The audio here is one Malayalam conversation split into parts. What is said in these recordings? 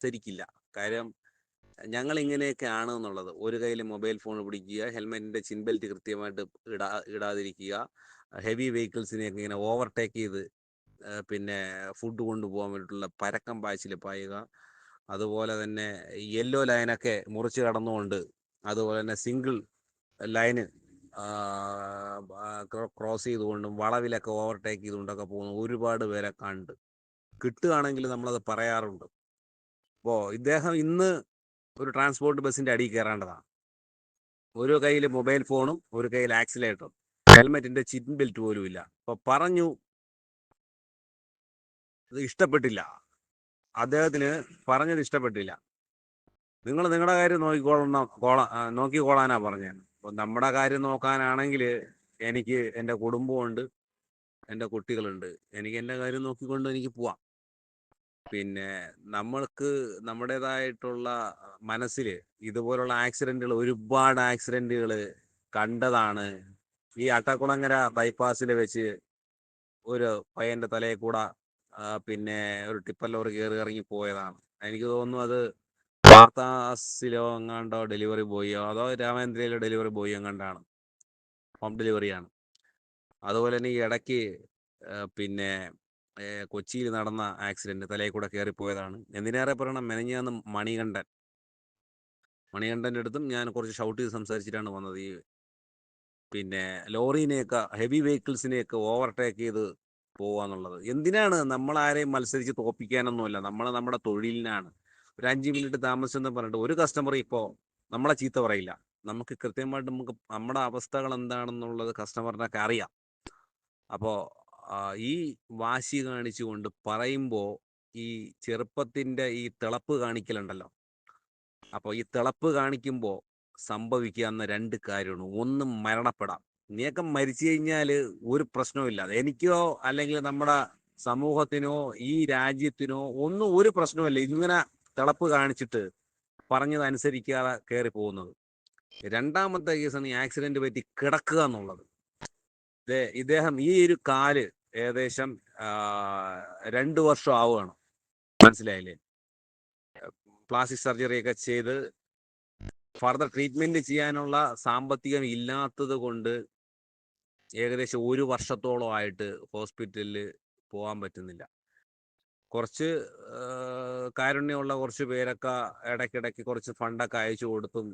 അനുസരിക്കില്ല കാര്യം ഞങ്ങൾ ഇങ്ങനെയൊക്കെയാണ് എന്നുള്ളത്. ഒരു കയ്യിൽ മൊബൈൽ ഫോൺ പിടിക്കുക ഹെൽമെറ്റിന്റെ ചിൻ ബെൽറ്റ് കൃത്യമായിട്ട് ഇടാ ഇടാതിരിക്കുക ഹെവി വെഹിക്കിൾസിനെയൊക്കെ ഇങ്ങനെ ഓവർടേക്ക് ചെയ്ത് പിന്നെ ഫുഡ് കൊണ്ടുപോകാൻ വേണ്ടിയിട്ടുള്ള പരക്കം പായച്ചിൽ പായുക. അതുപോലെ തന്നെ യെല്ലോ ലൈനൊക്കെ മുറിച്ച് കടന്നുകൊണ്ട് അതുപോലെ തന്നെ സിംഗിൾ ലൈന് ക്രോസ് ചെയ്തുകൊണ്ടും വളവിലൊക്കെ ഓവർടേക്ക് ചെയ്തുകൊണ്ടൊക്കെ പോകുന്ന ഒരുപാട് പേരെ കണ്ട്. കിട്ടുകയാണെങ്കിൽ നമ്മളത് പറയാറുണ്ട്. അപ്പോൾ ഇദ്ദേഹം ഇന്ന് ഒരു ട്രാൻസ്പോർട്ട് ബസ്സിന്റെ അടിയിൽ കയറേണ്ടതാണ്. ഒരു കയ്യിൽ മൊബൈൽ ഫോണും ഒരു കയ്യിൽ ആക്സിലേറ്ററും ഹെൽമെറ്റിന്റെ ചിൻ ബെൽറ്റ് പോലും ഇല്ല. അപ്പൊ പറഞ്ഞു ഇത് ഇഷ്ടപ്പെട്ടില്ല. അദ്ദേഹത്തിന് പറഞ്ഞത് ഇഷ്ടപ്പെട്ടില്ല. നിങ്ങൾ നിങ്ങളുടെ കാര്യം നോക്കിക്കോളണം നോക്കിക്കോളാനാ പറഞ്ഞത്. അപ്പൊ നമ്മുടെ കാര്യം നോക്കാനാണെങ്കിൽ എനിക്ക് എന്റെ കുടുംബമുണ്ട് എന്റെ കുട്ടികളുണ്ട്. എനിക്ക് എന്റെ കാര്യം നോക്കിക്കൊണ്ട് എനിക്ക് പോവാം. പിന്നെ നമ്മൾക്ക് നമ്മുടേതായിട്ടുള്ള മനസ്സിൽ ഇതുപോലുള്ള ആക്സിഡന്റുകൾ ഒരുപാട് ആക്സിഡന്റുകൾ കണ്ടതാണ്. ഈ അട്ടക്കുളങ്ങര ബൈപ്പാസിൽ വെച്ച് ഒരു പയ്യന്റെ തലയിൽ കൂടെ പിന്നെ ഒരു ടിപ്പർ കയറി ഇറങ്ങി പോയതാണ്. എനിക്ക് തോന്നുന്നു അത് വാർത്താസിലോ എങ്ങാണ്ടോ ഡെലിവറി ബോയിയോ അതോ രാമേന്ദ്രയിലോ ഡെലിവറി ബോയിയോ എങ്ങാണ്ടാണ്. ഹോം ഡെലിവറിയാണ് അതുപോലെ തന്നെ ഈ ഇടയ്ക്ക് പിന്നെ കൊച്ചിയിൽ നടന്ന ആക്സിഡന്റ് തലയിൽ കൂടെ കയറിപ്പോയതാണ് എന്തിനേറെ പറയണം മെനഞ്ഞാന്ന് മണികണ്ഠൻ. മണികണ്ഠന്റെ അടുത്തും ഞാൻ കുറച്ച് ഷൗട്ട് ചെയ്ത് സംസാരിച്ചിട്ടാണ് വന്നത്. ഈ പിന്നെ ലോറീനെയൊക്കെ ഹെവി വെഹിക്കിൾസിനെയൊക്കെ ഓവർടേക്ക് ചെയ്ത് പോവാന്നുള്ളത്. എന്തിനാണ് നമ്മൾ ആരെയും മത്സരിച്ച് തോപ്പിക്കാനൊന്നുമല്ല നമ്മൾ നമ്മുടെ തൊഴിലിനാണ്. ഒരു അഞ്ച് മിനിറ്റ് താമസിച്ചെന്ന് പറഞ്ഞിട്ട് ഒരു കസ്റ്റമർ ഇപ്പോൾ നമ്മളെ ചീത്ത പറയില്ല. നമുക്ക് കൃത്യമായിട്ട് നമുക്ക് നമ്മുടെ അവസ്ഥകൾ എന്താണെന്നുള്ളത് കസ്റ്റമറിനൊക്കെ അറിയാം. അപ്പോൾ ഈ വാശി കാണിച്ചുകൊണ്ട് പറയുമ്പോൾ ഈ ചെറുപ്പത്തിന്റെ ഈ തിളപ്പ് കാണിക്കലുണ്ടല്ലോ. അപ്പോൾ ഈ തിളപ്പ് കാണിക്കുമ്പോൾ സംഭവിക്കാവുന്ന രണ്ട് കാര്യമാണ്. ഒന്ന് മരണപ്പെടാം. നീയൊക്കെ മരിച്ചു കഴിഞ്ഞാൽ ഒരു പ്രശ്നവുമില്ല എനിക്കോ അല്ലെങ്കിൽ നമ്മുടെ സമൂഹത്തിനോ ഈ രാജ്യത്തിനോ ഒന്നും ഒരു പ്രശ്നവുമില്ല. ഇങ്ങനെ തിളപ്പ് കാണിച്ചിട്ട് പറഞ്ഞത് അനുസരിക്കാതെ കയറി പോകുന്നത് രണ്ടാമത്തെ കേസാണ് ഈ ആക്സിഡന്റ് പറ്റി കിടക്കുക എന്നുള്ളത്. ഇദ്ദേഹം ഈ ഒരു കാൽ ഏകദേശം രണ്ടു വർഷം ആവുകയാണ്. മനസ്സിലായില്ലേ? പ്ലാസ്റ്റിക് സർജറി ഒക്കെ ചെയ്ത് ഫർദർ ട്രീറ്റ്മെന്റ് ചെയ്യാനുള്ള സാമ്പത്തികം ഇല്ലാത്തത് കൊണ്ട് ഏകദേശം ഒരു വർഷത്തോളം ആയിട്ട് ഹോസ്പിറ്റലിൽ പോകാൻ പറ്റുന്നില്ല. കുറച്ച് കാരുണ്യമുള്ള കുറച്ച് പേരൊക്കെ ഇടയ്ക്കിടയ്ക്ക് കുറച്ച് ഫണ്ടൊക്കെ അയച്ചു കൊടുത്തും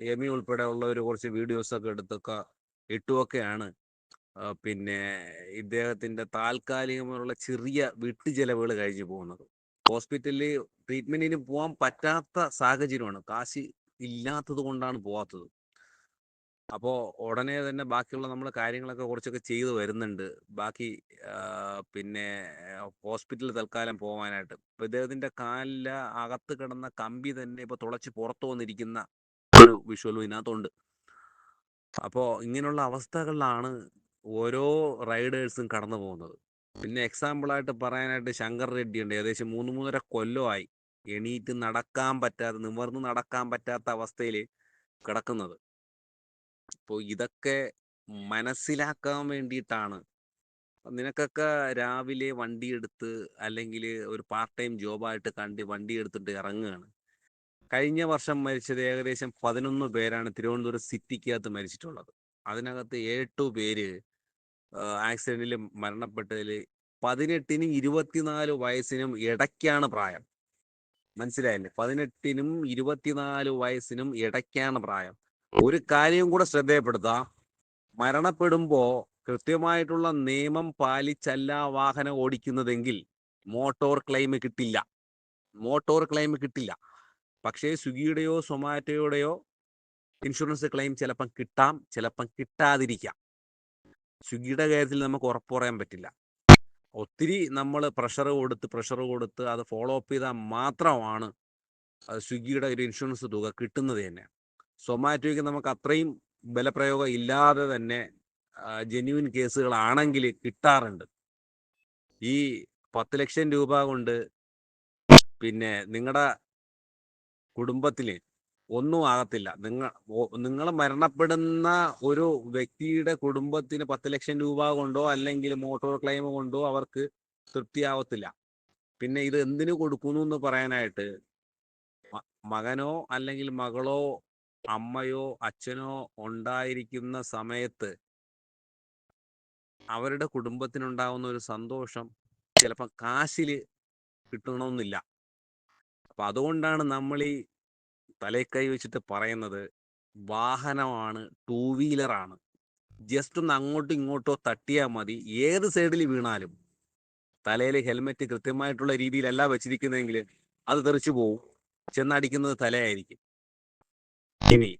എമി ഉൾപ്പെടെ ഉള്ളവർ കുറച്ച് വീഡിയോസൊക്കെ എടുത്തൊക്കെ ഇട്ടുമൊക്കെയാണ് പിന്നെ ഇദ്ദേഹത്തിന്റെ താൽക്കാലികമായുള്ള ചെറിയ വിട്ടുചെലവുകൾ കഴിഞ്ഞു പോകുന്നത്. ഹോസ്പിറ്റലിൽ ട്രീറ്റ്മെന്റിന് പോകാൻ പറ്റാത്ത സാഹചര്യമാണ്. കാശ് ഇല്ലാത്തത് കൊണ്ടാണ് പോവാത്തത്. അപ്പോൾ ഉടനെ തന്നെ ബാക്കിയുള്ള നമ്മൾ കാര്യങ്ങളൊക്കെ കുറച്ചൊക്കെ ചെയ്തു വരുന്നുണ്ട്. ബാക്കി പിന്നെ ഹോസ്പിറ്റലിൽ തൽക്കാലം പോകാനായിട്ട് ഇപ്പൊ ഇദ്ദേഹത്തിന്റെ കാലിൽ അകത്ത് കിടന്ന കമ്പി തന്നെ ഇപ്പൊ തുളച്ച് പുറത്തു വന്നിരിക്കുന്ന ഒരു വിഷ്വലും ഇതിനകത്തുണ്ട്. അപ്പോൾ ഇങ്ങനെയുള്ള അവസ്ഥകളിലാണ് ഓരോ റൈഡേഴ്സും കടന്നു പോകുന്നത്. പിന്നെ എക്സാമ്പിൾ ആയിട്ട് പറയാനായിട്ട് ശങ്കർ റെഡ്ഡി ഉണ്ട്. ഏകദേശം മൂന്ന് മൂന്നര കൊല്ലമായി എണീറ്റ് നടക്കാൻ പറ്റാത്ത നിവർന്ന് നടക്കാൻ പറ്റാത്ത അവസ്ഥയിൽ കിടക്കുന്നത്. അപ്പോൾ ഇതൊക്കെ മനസ്സിലാക്കാൻ വേണ്ടിയിട്ടാണ്. നിനക്കൊക്കെ രാവിലെ വണ്ടി എടുത്ത് അല്ലെങ്കിൽ ഒരു പാർട്ട് ടൈം ജോബായിട്ട് കണ്ടി വണ്ടി എടുത്തിട്ട് ഇറങ്ങുകയാണ്. കഴിഞ്ഞ വർഷം മരിച്ചത് ഏകദേശം പതിനൊന്ന് പേരാണ് തിരുവനന്തപുരം സിറ്റിക്കകത്ത് മരിച്ചിട്ടുള്ളത്. അതിനകത്ത് എട്ട് പേര് ആക്സിഡന്റിൽ മരണപ്പെട്ടതിൽ പതിനെട്ടിനും ഇരുപത്തിനാല് വയസ്സിനും ഇടയ്ക്കാണ് പ്രായം. മനസ്സിലായില്ലേ? പതിനെട്ടിനും ഇരുപത്തിനാല് വയസ്സിനും ഇടയ്ക്കാണ് പ്രായം. ഒരു കാര്യം കൂടെ ശ്രദ്ധയപ്പെടുത്താം. മരണപ്പെടുമ്പോ കൃത്യമായിട്ടുള്ള നിയമം പാലിച്ചല്ല വാഹനം ഓടിക്കുന്നതെങ്കിൽ മോട്ടോർ ക്ലെയിം കിട്ടില്ല. മോട്ടോർ ക്ലെയിം കിട്ടില്ല. പക്ഷേ സ്വിഗ്ഗിയുടെയോ സൊമാറ്റോയുടെയോ ഇൻഷുറൻസ് ക്ലെയിം ചിലപ്പം കിട്ടാം ചിലപ്പം കിട്ടാതിരിക്കാം. സ്വിഗ്ഗിയുടെ കാര്യത്തിൽ നമുക്ക് ഉറപ്പ് പറയാൻ പറ്റില്ല. ഒത്തിരി നമ്മൾ പ്രഷർ കൊടുത്ത് പ്രഷർ കൊടുത്ത് അത് ഫോളോ അപ്പ് ചെയ്താൽ മാത്രമാണ് സ്വിഗ്ഗിയുടെ ഒരു ഇൻഷുറൻസ് തുക കിട്ടുന്നത് തന്നെ. സൊമാറ്റോയ്ക്ക് നമുക്ക് അത്രയും ബലപ്രയോഗം ഇല്ലാതെ തന്നെ ജെന്യൂൻ കേസുകളാണെങ്കിൽ കിട്ടാറുണ്ട്. ഈ പത്ത് ലക്ഷം രൂപ കൊണ്ട് പിന്നെ നിങ്ങളുടെ കുടുംബത്തിൽ ഒന്നും ആകത്തില്ല. നിങ്ങൾ നിങ്ങൾ മരണപ്പെടുന്ന ഒരു വ്യക്തിയുടെ കുടുംബത്തിന് പത്ത് ലക്ഷം രൂപ കൊണ്ടോ അല്ലെങ്കിൽ മോട്ടോർ ക്ലെയിം കൊണ്ടോ അവർക്ക് തൃപ്തിയാവത്തില്ല. പിന്നെ ഇത് എന്തിനു കൊടുക്കുന്നു എന്ന് പറയാനായിട്ട് മകനോ അല്ലെങ്കിൽ മകളോ അമ്മയോ അച്ഛനോ ഉണ്ടായിരിക്കുന്ന സമയത്ത് അവരുടെ കുടുംബത്തിനുണ്ടാവുന്ന ഒരു സന്തോഷം ചിലപ്പോൾ കാശിൽ കിട്ടണമെന്നില്ല. അപ്പൊ അതുകൊണ്ടാണ് നമ്മൾ ഈ തലയിൽ കൈ വെച്ചിട്ട് പറയുന്നത് വാഹനമാണ് ടൂ വീലറാണ് ജസ്റ്റ് ഒന്ന് അങ്ങോട്ടും ഇങ്ങോട്ടോ തട്ടിയാൽ മതി. ഏത് സൈഡിൽ വീണാലും തലയിൽ ഹെൽമെറ്റ് കൃത്യമായിട്ടുള്ള രീതിയിലല്ല വെച്ചിരിക്കുന്നതെങ്കിൽ അത് തെറിച്ചു പോവും. ചെന്നടിക്കുന്നത് തലയായിരിക്കും. ഇനി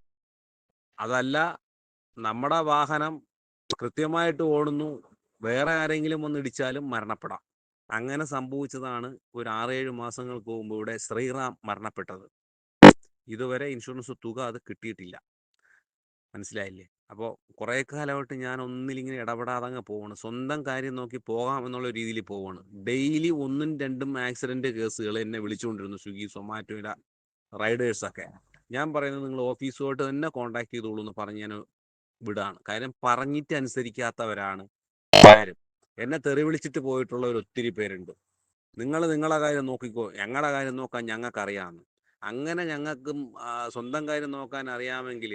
അതല്ല നമ്മുടെ വാഹനം കൃത്യമായിട്ട് ഓടുന്നു. വേറെ ആരെങ്കിലും ഒന്ന് ഇടിച്ചാലും മരണപ്പെടാം. അങ്ങനെ സംഭവിച്ചതാണ് ഒരു ആറേഴ് മാസങ്ങൾക്ക് മുമ്പ് ഇവിടെ ശ്രീറാം മരണപ്പെട്ടത്. ഇതുവരെ ഇൻഷുറൻസ് തുക അത് കിട്ടിയിട്ടില്ല. മനസ്സിലായില്ലേ? അപ്പോൾ കുറേ കാലമായിട്ട് ഞാൻ ഒന്നിലിങ്ങനെ ഇടപെടാതെ അങ്ങ് പോവാണ്. സ്വന്തം കാര്യം നോക്കി പോകാം എന്നുള്ള രീതിയിൽ പോവാണ്. ഡെയിലി ഒന്നും രണ്ടും ആക്സിഡന്റ് കേസുകൾ എന്നെ വിളിച്ചുകൊണ്ടിരുന്നു സ്വിഗ്ഗി സൊമാറ്റോയുടെ റൈഡേഴ്സൊക്കെ ഞാൻ പറയുന്നത് നിങ്ങൾ ഓഫീസുമായിട്ട് തന്നെ കോൺടാക്ട് ചെയ്തോളൂ എന്ന് പറഞ്ഞ് ഞാൻ വിടാണ്. കാര്യം പറഞ്ഞിട്ട് അനുസരിക്കാത്തവരാണ് പലരും എന്നെ തെറി വിളിച്ചിട്ട് പോയിട്ടുള്ളവർ ഒത്തിരി പേരുണ്ട്. നിങ്ങൾ നിങ്ങളെ കാര്യം നോക്കിക്കോ. ഞങ്ങളുടെ കാര്യം നോക്കാൻ ഞങ്ങൾക്ക് അറിയാമെന്ന് അങ്ങനെ ഞങ്ങൾക്കും സ്വന്തം കാര്യം നോക്കാൻ അറിയാമെങ്കിൽ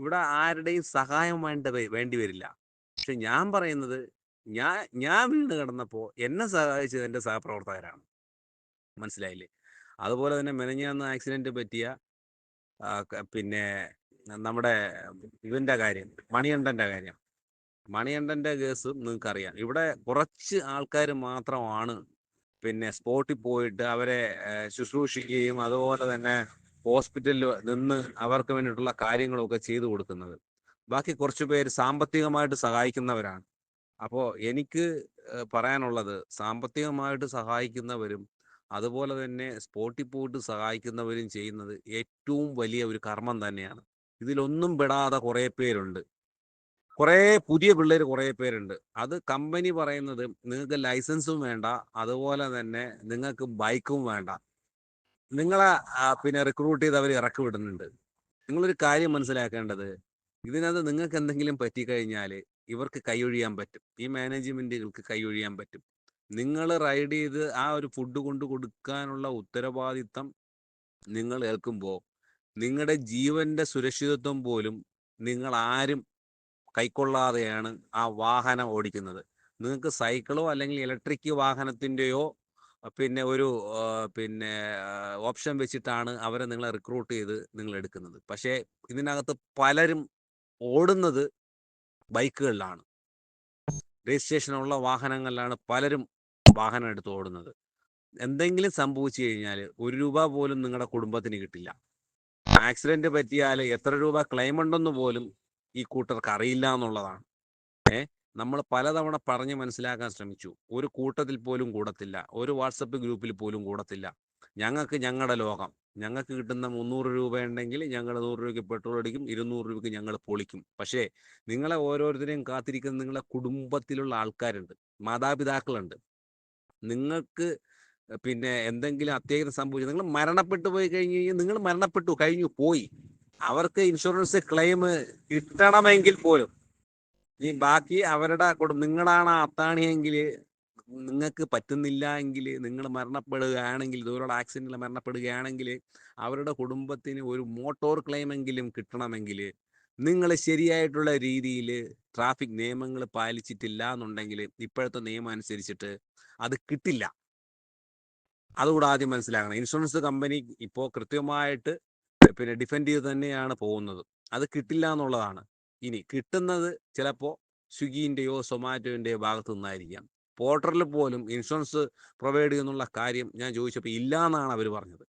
ഇവിടെ ആരുടെയും സഹായം വേണ്ട വേണ്ടി വരില്ല. പക്ഷെ ഞാൻ പറയുന്നത് ഞാൻ ഞാൻ വീണ് കിടന്നപ്പോൾ എന്നെ സഹായിച്ചത് എന്റെ സഹപ്രവർത്തകരാണ്. മനസ്സിലായില്ലേ? അതുപോലെ തന്നെ മെനഞ്ഞാന്ന് ആക്സിഡന്റ് പറ്റിയ പിന്നെ നമ്മുടെ ഇവന്റെ കാര്യം മണികണ്ഠന്റെ കാര്യം. മണികണ്ഠന്റെ കേസ് നിങ്ങൾക്ക് അറിയാം ഇവിടെ കുറച്ച് ആൾക്കാർ മാത്രമാണ് പിന്നെ സ്പോട്ടിൽ പോയിട്ട് അവരെ ശുശ്രൂഷിക്കുകയും അതുപോലെ തന്നെ ഹോസ്പിറ്റലിൽ നിന്ന് അവർക്ക് വേണ്ടിയിട്ടുള്ള കാര്യങ്ങളൊക്കെ ചെയ്തു കൊടുക്കുന്നത്. ബാക്കി കുറച്ചു പേര് സാമ്പത്തികമായിട്ട് സഹായിക്കുന്നവരാണ്. അപ്പോൾ എനിക്ക് പറയാനുള്ളത് സാമ്പത്തികമായിട്ട് സഹായിക്കുന്നവരും അതുപോലെ തന്നെ സ്പോട്ടിൽ പോയിട്ട് സഹായിക്കുന്നവരും ചെയ്യുന്നത് ഏറ്റവും വലിയ ഒരു കർമ്മം തന്നെയാണ്. ഇതിലൊന്നും പെടാതെ കുറേ പേരുണ്ട്. കുറേ പുതിയ പിള്ളേർ കുറേ പേരുണ്ട്. അത് കമ്പനി പറയുന്നത് നിങ്ങൾക്ക് ലൈസൻസും വേണ്ട അതുപോലെ തന്നെ നിങ്ങൾക്ക് ബൈക്കും വേണ്ട. നിങ്ങളെ പിന്നെ റിക്രൂട്ട് ചെയ്ത് അവർ ഇറക്കി വിടുന്നുണ്ട്. നിങ്ങളൊരു കാര്യം മനസ്സിലാക്കേണ്ടത് ഇതിനകത്ത് നിങ്ങൾക്ക് എന്തെങ്കിലും പറ്റിക്കഴിഞ്ഞാൽ ഇവർക്ക് കൈയൊഴിയാൻ പറ്റും. ഈ മാനേജ്മെന്റുകൾക്ക് കൈയൊഴിയാൻ പറ്റും. നിങ്ങൾ റൈഡ് ചെയ്ത് ആ ഒരു ഫുഡ് കൊണ്ട് കൊടുക്കാനുള്ള ഉത്തരവാദിത്തം നിങ്ങൾ ഏൽക്കുമ്പോൾ നിങ്ങളുടെ ജീവന്റെ സുരക്ഷിതത്വം പോലും നിങ്ങൾ ആരും കൈക്കൊള്ളാതെയാണ് ആ വാഹനം ഓടിക്കുന്നത്. നിങ്ങൾക്ക് സൈക്കിളോ അല്ലെങ്കിൽ ഇലക്ട്രിക് വാഹനത്തിന്റെയോ പിന്നെ ഒരു പിന്നെ ഓപ്ഷൻ വെച്ചിട്ടാണ് അവരെ നിങ്ങളെ റിക്രൂട്ട് ചെയ്ത് നിങ്ങൾ എടുക്കുന്നത്. പക്ഷേ ഇതിനകത്ത് പലരും ഓടുന്നത് ബൈക്കുകളിലാണ്. രജിസ്ട്രേഷനുള്ള വാഹനങ്ങളിലാണ് പലരും വാഹനം എടുത്ത് ഓടുന്നത്. എന്തെങ്കിലും സംഭവിച്ചു കഴിഞ്ഞാൽ ഒരു രൂപ പോലും നിങ്ങളുടെ കുടുംബത്തിന് കിട്ടില്ല. ആക്സിഡന്റ് പറ്റിയാൽ എത്ര രൂപ ക്ലെയിം ഉണ്ടെന്ന് പോലും ഈ കൂട്ടർക്ക് അറിയില്ല എന്നുള്ളതാണ്. ഏ നമ്മൾ പലതവണ പറഞ്ഞ് മനസ്സിലാക്കാൻ ശ്രമിച്ചു. ഒരു കൂട്ടത്തിൽ പോലും കൂടത്തില്ല. ഒരു വാട്സപ്പ് ഗ്രൂപ്പിൽ പോലും കൂടത്തില്ല. ഞങ്ങൾക്ക് ഞങ്ങളുടെ ലോകം. ഞങ്ങൾക്ക് കിട്ടുന്ന മുന്നൂറ് രൂപ ഉണ്ടെങ്കിൽ ഞങ്ങൾ നൂറ് രൂപയ്ക്ക് പെട്രോൾ അടിക്കും ഇരുന്നൂറ് രൂപയ്ക്ക് ഞങ്ങൾ പൊളിക്കും. പക്ഷേ നിങ്ങളെ ഓരോരുത്തരെയും കാത്തിരിക്കുന്ന നിങ്ങളെ കുടുംബത്തിലുള്ള ആൾക്കാരുണ്ട്. മാതാപിതാക്കളുണ്ട്. നിങ്ങൾക്ക് പിന്നെ എന്തെങ്കിലും അത്യാഹിതം സംഭവിച്ചു നിങ്ങൾ മരണപ്പെട്ടു പോയി കഴിഞ്ഞു കഴിഞ്ഞാൽ നിങ്ങൾ മരണപ്പെട്ടു കഴിഞ്ഞു പോയി. അവർക്ക് ഇൻഷുറൻസ് ക്ലെയിം കിട്ടണമെങ്കിൽ പോലും ഈ ബാക്കി അവരുടെ കുടുംബം നിങ്ങളാണ് അത്താണിയെങ്കിൽ നിങ്ങൾക്ക് പറ്റുന്നില്ല എങ്കിൽ നിങ്ങൾ മരണപ്പെടുകയാണെങ്കിൽ ഇതുപോലുള്ള ആക്സിഡന്റിൽ മരണപ്പെടുകയാണെങ്കിൽ അവരുടെ കുടുംബത്തിന് ഒരു മോട്ടോർ ക്ലെയിമെങ്കിലും കിട്ടണമെങ്കിൽ നിങ്ങൾ ശരിയായിട്ടുള്ള രീതിയിൽ ട്രാഫിക് നിയമങ്ങൾ പാലിച്ചിട്ടില്ല എന്നുണ്ടെങ്കിൽ ഇപ്പോഴത്തെ നിയമം അനുസരിച്ചിട്ട് അത് കിട്ടില്ല. അതുകൂടെ ആദ്യം മനസ്സിലാക്കണം. ഇൻഷുറൻസ് കമ്പനി ഇപ്പോൾ കൃത്യമായിട്ട് പിന്നെ ഡിഫെൻഡ് ചെയ്ത് തന്നെയാണ് പോകുന്നത്. അത് കിട്ടില്ല എന്നുള്ളതാണ്. ഇനി കിട്ടുന്നത് ചിലപ്പോൾ സ്വിഗ്ഗിന്റെയോ സൊമാറ്റോന്റെയോ ഭാഗത്തു നിന്നായിരിക്കാം. പോർട്ടറിൽ പോലും ഇൻഷുറൻസ് പ്രൊവൈഡ് ചെയ്യുന്നുള്ള കാര്യം ഞാൻ ചോദിച്ചപ്പോൾ ഇല്ല എന്നാണ് അവർ പറഞ്ഞത്.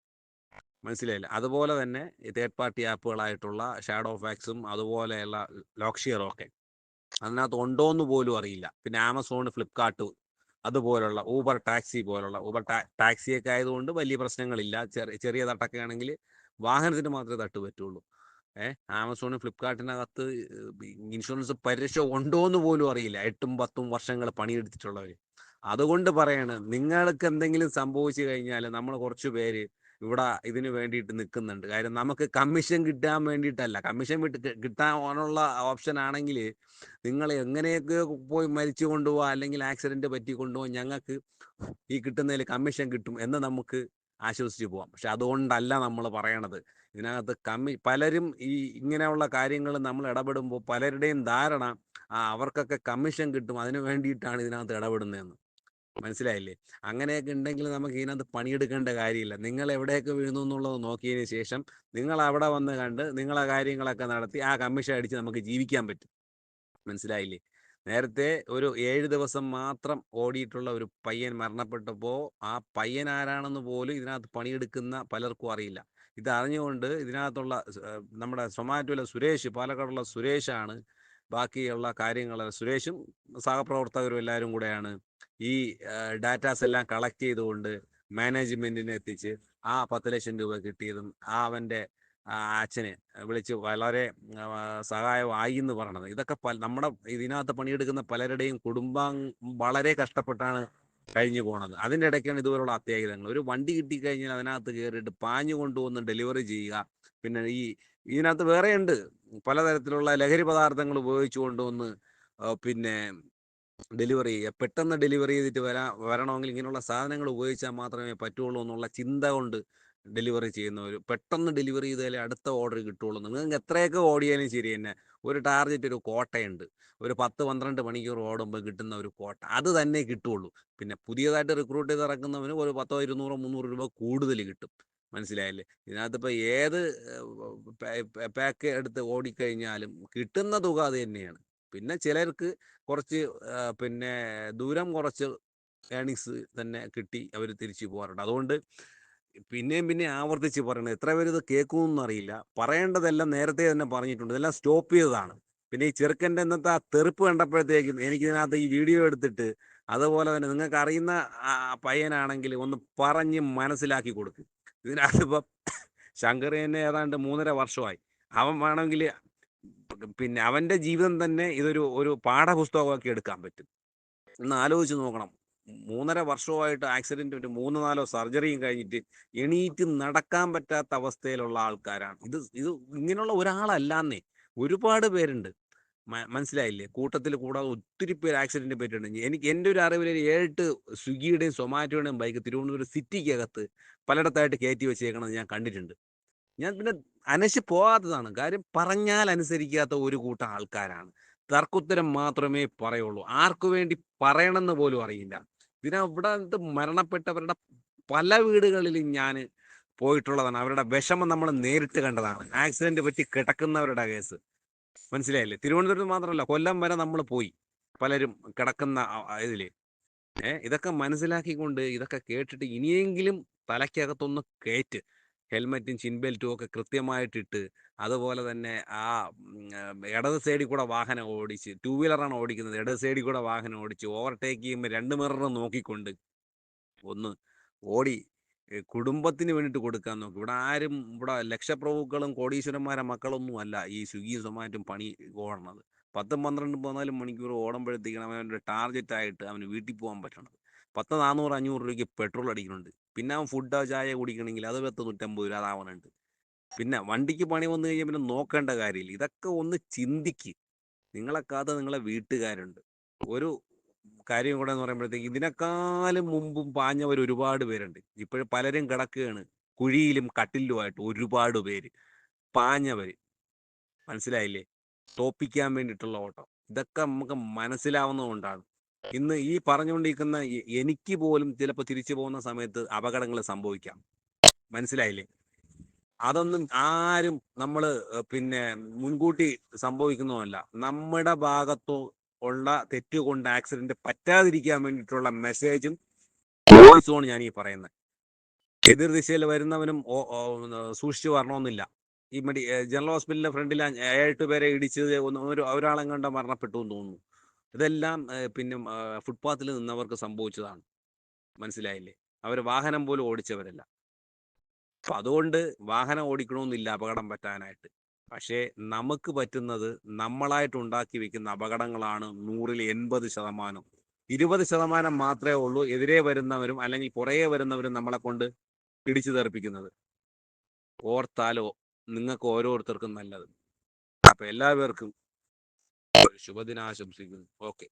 മനസ്സിലായില്ല? അതുപോലെ തന്നെ തേർഡ് പാർട്ടി ആപ്പുകളായിട്ടുള്ള ഷാഡോ ഫാക്സും അതുപോലെയുള്ള ലോക്ഷിയറും ഒക്കെ അതിനകത്ത് ഉണ്ടോ എന്ന് പോലും അറിയില്ല. പിന്നെ ആമസോൺ ഫ്ലിപ്കാർട്ട് അതുപോലുള്ള ഊബർ ടാക്സി പോലുള്ള ഊബർ ടാക്സിയൊക്കെ ആയതുകൊണ്ട് വലിയ പ്രശ്നങ്ങളില്ല. ചെറിയ തട്ടൊക്കെ ആണെങ്കിൽ വാഹനത്തിന് മാത്രമേ തട്ട് പറ്റുള്ളൂ. ഏഹ് ആമസോണും ഫ്ലിപ്കാർട്ടിനകത്ത് ഇൻഷുറൻസ് പരിരക്ഷ ഉണ്ടോ എന്ന് പോലും അറിയില്ല. എട്ടും പത്തും വർഷങ്ങൾ പണിയെടുത്തിട്ടുള്ളവർ അതുകൊണ്ട് പറയാണ് നിങ്ങൾക്ക് എന്തെങ്കിലും സംഭവിച്ചു കഴിഞ്ഞാൽ നമ്മൾ കുറച്ച് പേര് ഇവിടെ ഇതിന് വേണ്ടിയിട്ട് നിൽക്കുന്നുണ്ട്. കാര്യം നമുക്ക് കമ്മീഷൻ കിട്ടാൻ വേണ്ടിയിട്ടല്ല. കമ്മീഷൻ കിട്ടാനുള്ള ഓപ്ഷൻ ആണെങ്കിൽ നിങ്ങൾ എങ്ങനെയൊക്കെ പോയി മരിച്ചു കൊണ്ടുപോകാം അല്ലെങ്കിൽ ആക്സിഡന്റ് പറ്റി ഞങ്ങൾക്ക് ഈ കിട്ടുന്നതിൽ കമ്മീഷൻ കിട്ടും എന്ന് നമുക്ക് ആശ്വസിച്ച് പോവാം. പക്ഷെ അതുകൊണ്ടല്ല നമ്മൾ പറയണത്. ഇതിനകത്ത് കമ്മി പലരും ഈ ഇങ്ങനെയുള്ള കാര്യങ്ങൾ നമ്മൾ ഇടപെടുമ്പോൾ പലരുടെയും ധാരണ അവർക്കൊക്കെ കമ്മീഷൻ കിട്ടും. അതിനു വേണ്ടിയിട്ടാണ് ഇതിനകത്ത് ഇടപെടുന്നതെന്ന്. മനസ്സിലായില്ലേ? അങ്ങനെയൊക്കെ ഉണ്ടെങ്കിൽ നമുക്ക് ഇതിനകത്ത് പണിയെടുക്കേണ്ട കാര്യമില്ല. നിങ്ങൾ എവിടെയൊക്കെ വീഴുന്നു എന്നുള്ളത് നോക്കിയതിന് ശേഷം നിങ്ങൾ അവിടെ വന്ന് കണ്ട് നിങ്ങളെ കാര്യങ്ങളൊക്കെ നടത്തി ആ കമ്മീഷൻ അടിച്ച് നമുക്ക് ജീവിക്കാൻ പറ്റും. മനസ്സിലായില്ലേ? നേരത്തെ ഒരു ഏഴ് ദിവസം മാത്രം ഓടിയിട്ടുള്ള ഒരു പയ്യൻ മരണപ്പെട്ടപ്പോൾ ആ പയ്യൻ ആരാണെന്ന് പോലും ഇതിനകത്ത് പണിയെടുക്കുന്ന പലർക്കും അറിയില്ല. ഇത് അറിഞ്ഞുകൊണ്ട് ഇതിനകത്തുള്ള നമ്മുടെ സൊമാറ്റോയിലെ സുരേഷ് പാലക്കാടുള്ള സുരേഷാണ് ബാക്കിയുള്ള കാര്യങ്ങൾ സുരേഷും സഹപ്രവർത്തകരും എല്ലാവരും കൂടെയാണ് ഈ ഡാറ്റാസ് എല്ലാം കളക്ട് ചെയ്തുകൊണ്ട് മാനേജ്മെന്റിനെ എത്തിച്ച് ആ പത്ത് ലക്ഷം രൂപ കിട്ടിയതും ആ അവന്റെ അച്ഛനെ വിളിച്ച് വളരെ സഹായമായി എന്ന് പറയണത്. ഇതൊക്കെ നമ്മുടെ ഇതിനകത്ത് പണിയെടുക്കുന്ന പലരുടെയും കുടുംബം വളരെ കഷ്ടപ്പെട്ടാണ് കഴിഞ്ഞു പോണത്. അതിന്റെ ഇടയ്ക്കാണ് ഇതുപോലുള്ള അത്യാഹിതങ്ങൾ. ഒരു വണ്ടി കിട്ടിക്കഴിഞ്ഞാൽ അതിനകത്ത് കയറിയിട്ട് പാഞ്ഞു കൊണ്ടുവന്ന് ഡെലിവറി ചെയ്യുക. പിന്നെ ഈ ഇതിനകത്ത് വേറെ ഉണ്ട് പലതരത്തിലുള്ള ലഹരി പദാർത്ഥങ്ങൾ ഉപയോഗിച്ചു കൊണ്ടുവന്ന് പിന്നെ ഡെലിവറി ചെയ്യുക. പെട്ടെന്ന് ഡെലിവറി ചെയ്തിട്ട് വരാ വരണമെങ്കിൽ ഇങ്ങനെയുള്ള സാധനങ്ങൾ ഉപയോഗിച്ചാൽ മാത്രമേ പറ്റുള്ളൂ എന്നുള്ള ചിന്ത കൊണ്ട് ഡെലിവറി ചെയ്യുന്നവർ പെട്ടെന്ന് ഡെലിവറി ചെയ്താലേ അടുത്ത ഓർഡർ കിട്ടുള്ളൂ നിങ്ങൾക്ക് എത്രയൊക്കെ ഓടിയാലും ശരി തന്നെ ഒരു ടാർഗറ്റ് ഒരു കോട്ടയുണ്ട്. ഒരു പത്ത് പന്ത്രണ്ട് മണിക്കൂർ ഓടുമ്പോൾ കിട്ടുന്ന ഒരു കോട്ട. അത് തന്നെ കിട്ടുള്ളൂ. പിന്നെ പുതിയതായിട്ട് റിക്രൂട്ട് ചെയ്ത് ഇറക്കുന്നവന് ഒരു പത്തോ ഇരുന്നൂറോ മുന്നൂറ് രൂപ കൂടുതൽ കിട്ടും. മനസ്സിലായില്ലേ? ഇപ്പം ഏത് പാക്ക് എടുത്ത് ഓടിക്കഴിഞ്ഞാലും കിട്ടുന്ന തുക അത് തന്നെയാണ്. പിന്നെ ചിലർക്ക് കുറച്ച് പിന്നെ ദൂരം കുറച്ച് ഏണിങ്സ് തന്നെ കിട്ടി അവർ തിരിച്ചു പോകാറുണ്ട്. അതുകൊണ്ട് പിന്നെയും പിന്നെ ആവർത്തിച്ച് പറയണത്. എത്ര പേര് ഇത് കേൾക്കുമെന്ന് അറിയില്ല. പറയേണ്ടതെല്ലാം നേരത്തെ തന്നെ പറഞ്ഞിട്ടുണ്ട്. ഇതെല്ലാം സ്റ്റോപ്പ് ചെയ്തതാണ്. പിന്നെ ഈ ചെറുക്കന്റെ ഇന്നത്തെ ആ തെറുപ്പ് കണ്ടപ്പോഴത്തേക്കും എനിക്ക് ഇതിനകത്ത് ഈ വീഡിയോ എടുത്തിട്ട് അതുപോലെ തന്നെ നിങ്ങൾക്ക് അറിയുന്ന പയ്യനാണെങ്കിൽ ഒന്ന് പറഞ്ഞ് മനസ്സിലാക്കി കൊടുക്കും. ഇതിനകത്ത് ഇപ്പം ശങ്കറിനെ ഏതാണ്ട് മൂന്നര വർഷമായി. അവൻ വേണമെങ്കിൽ പിന്നെ അവന്റെ ജീവിതം തന്നെ ഇതൊരു ഒരു പാഠപുസ്തകമാക്കി എടുക്കാൻ പറ്റും. ഒന്ന് ആലോചിച്ച് നോക്കണം. മൂന്നര വർഷമായിട്ട് ആക്സിഡന്റ് ഒരു മൂന്ന് നാലോ സർജറിയും കഴിഞ്ഞിട്ട് എണീറ്റ് നടക്കാൻ പറ്റാത്ത അവസ്ഥയിലുള്ള ആൾക്കാരാണ്. ഇത് ഇത് ഇങ്ങനെയുള്ള ഒരാളല്ലാന്നേ. ഒരുപാട് പേരുണ്ട്. മനസ്സിലായില്ലേ? കൂട്ടത്തിൽ കൂടാതെ ഒത്തിരി പേര് ആക്സിഡന്റ് പറ്റിയിട്ടുണ്ട്. എനിക്ക് എന്റെ ഒരു അറിവിൽ ഒരു ഏഴെട്ട് സ്വിഗ്ഗിയുടെയും സൊമാറ്റോയുടെയും ബൈക്ക് തിരുവനന്തപുരം സിറ്റിക്കകത്ത് പലയിടത്തായിട്ട് കയറ്റി വെച്ചേക്കണത് ഞാൻ കണ്ടിട്ടുണ്ട്. ഞാൻ പിന്നെ അനശി പോകാത്തതാണ് കാര്യം പറഞ്ഞാൽ അനുസരിക്കാത്ത ഒരു കൂട്ടം ആൾക്കാരാണ്. തർക്കുത്തരം മാത്രമേ പറയുള്ളൂ. ആർക്കു വേണ്ടി പറയണമെന്ന് പോലും അറിയില്ല. ഇതിനെ ഇവിടെ മരണപ്പെട്ടവരുടെ പല വീടുകളിലും ഞാൻ പോയിട്ടുള്ളതാണ്. അവരുടെ വിഷമം നമ്മൾ നേരിട്ട് കണ്ടതാണ്. ആക്സിഡന്റ് പറ്റി കിടക്കുന്നവരുടെ കേസ്. മനസ്സിലായില്ലേ? തിരുവനന്തപുരത്ത് മാത്രമല്ല കൊല്ലം വരെ നമ്മൾ പോയി. പലരും കിടക്കുന്ന ഇതിൽ ഏഹ് ഇതൊക്കെ മനസ്സിലാക്കിക്കൊണ്ട് ഇതൊക്കെ കേട്ടിട്ട് ഇനിയെങ്കിലും തലയ്ക്കകത്തൊന്ന് കയറ്റ് ഹെൽമറ്റും ചിൻബെൽറ്റും ഒക്കെ കൃത്യമായിട്ടിട്ട് അതുപോലെ തന്നെ ആ ഇടത് സൈഡിൽ കൂടെ വാഹനം ഓടിച്ച് ടൂ വീലറാണ് ഓടിക്കുന്നത്. ഇടത് സൈഡിൽ കൂടെ വാഹനം ഓടിച്ച് ഓവർടേക്ക് ചെയ്യുമ്പോൾ രണ്ട് മിററും നോക്കിക്കൊണ്ട് ഒന്ന് ഓടി കുടുംബത്തിന് വേണ്ടിയിട്ട് കൊടുക്കാൻ നോക്കി. ഇവിടെ ആരും ഇവിടെ ലക്ഷപ്രഭുക്കളും കോടീശ്വരന്മാരെ മക്കളൊന്നും അല്ല ഈ സ്വിഗ്ഗിയും സൊമാറ്റും പണി ഓടണത് പത്തും പന്ത്രണ്ടും പതിനാലും മണിക്കൂർ ഓടുമ്പോഴത്തേക്കാണ് അവന്റെ ടാർഗറ്റ് ആയിട്ട് അവന് വീട്ടിൽ പോകാൻ പറ്റണത്. പത്ത് നാനൂറ് അഞ്ഞൂറ് രൂപയ്ക്ക് പെട്രോൾ അടിക്കുന്നുണ്ട് പിന്നെ അവൻ ഫുഡ് ചായ കുടിക്കണമെങ്കിൽ അത് പത്ത് നൂറ്റമ്പത് രൂപ അതാവണുണ്ട്. പിന്നെ വണ്ടിക്ക് പണി വന്നു കഴിഞ്ഞാൽ പിന്നെ നോക്കേണ്ട കാര്യമില്ല. ഇതൊക്കെ ഒന്ന് ചിന്തിക്ക്. നിങ്ങളെ കാത്ത് നിങ്ങളെ വീട്ടുകാരുണ്ട്. ഒരു കാര്യം കൂടെ എന്ന് പറയുമ്പോഴത്തേക്ക് ഇതിനേക്കാളും മുമ്പും പാഞ്ഞവർ ഒരുപാട് പേരുണ്ട്. ഇപ്പോഴും പലരും കിടക്കുകയാണ്. കുഴിയിലും കട്ടിലുമായിട്ട് ഒരുപാട് പേര്. പാഞ്ഞവർ മനസ്സിലായില്ലേ? തോപ്പിക്കാൻ വേണ്ടിയിട്ടുള്ള ഓട്ടം. ഇതൊക്കെ നമുക്ക് മനസ്സിലാവുന്നതുകൊണ്ടാണ്. ഇന്ന് ഈ പറഞ്ഞുകൊണ്ടിരിക്കുന്ന എനിക്ക് പോലും ചിലപ്പോൾ തിരിച്ചു പോകുന്ന സമയത്ത് അപകടങ്ങൾ സംഭവിക്കാം. മനസ്സിലായില്ലേ? അതൊന്നും ആരും നമ്മൾ പിന്നെ മുൻകൂട്ടി സംഭവിക്കുന്നതല്ല. നമ്മുടെ ഭാഗത്തോ ഉള്ള തെറ്റുകൊണ്ട് ആക്സിഡന്റ് പറ്റാതിരിക്കാൻ വേണ്ടിയിട്ടുള്ള മെസ്സേജും വോയിസുമാണ് ഞാൻ ഈ പറയുന്നത്. എതിർ ദിശയിൽ വരുന്നവനും സൂക്ഷിച്ചു വരണമെന്നില്ല. ഈ മെഡി ജനറൽ ഹോസ്പിറ്റലിന്റെ ഫ്രണ്ടിൽ ഏഴെട്ട് പേരെ ഇടിച്ചത് ഒരു ഒരാളെങ്ങാണ്ട് മരണപ്പെട്ടു എന്ന് തോന്നുന്നു. ഇതെല്ലാം പിന്നെ ഫുട്പാത്തിൽ നിന്നവർക്ക് സംഭവിച്ചതാണ്. മനസ്സിലായില്ലേ? അവർ വാഹനം പോലും ഓടിച്ചവരല്ല. അപ്പൊ അതുകൊണ്ട് വാഹനം ഓടിക്കണമെന്നില്ല അപകടം പറ്റാനായിട്ട്. പക്ഷേ നമുക്ക് പറ്റുന്നത് നമ്മളായിട്ട് ഉണ്ടാക്കി വെക്കുന്ന അപകടങ്ങളാണ് നൂറിൽ എൺപത് ശതമാനം. ഇരുപത് ശതമാനം മാത്രമേ ഉള്ളൂ എതിരെ വരുന്നവരും അല്ലെങ്കിൽ പുറകെ വരുന്നവരും നമ്മളെ കൊണ്ട് പിടിച്ചു തെറിപ്പിക്കുന്നത്. ഓർത്താലോ നിങ്ങൾക്ക് ഓരോരുത്തർക്കും നല്ലത്. അപ്പൊ എല്ലാവർക്കും ശുഭദിനാശംസിക്കുന്നു. ഓക്കെ.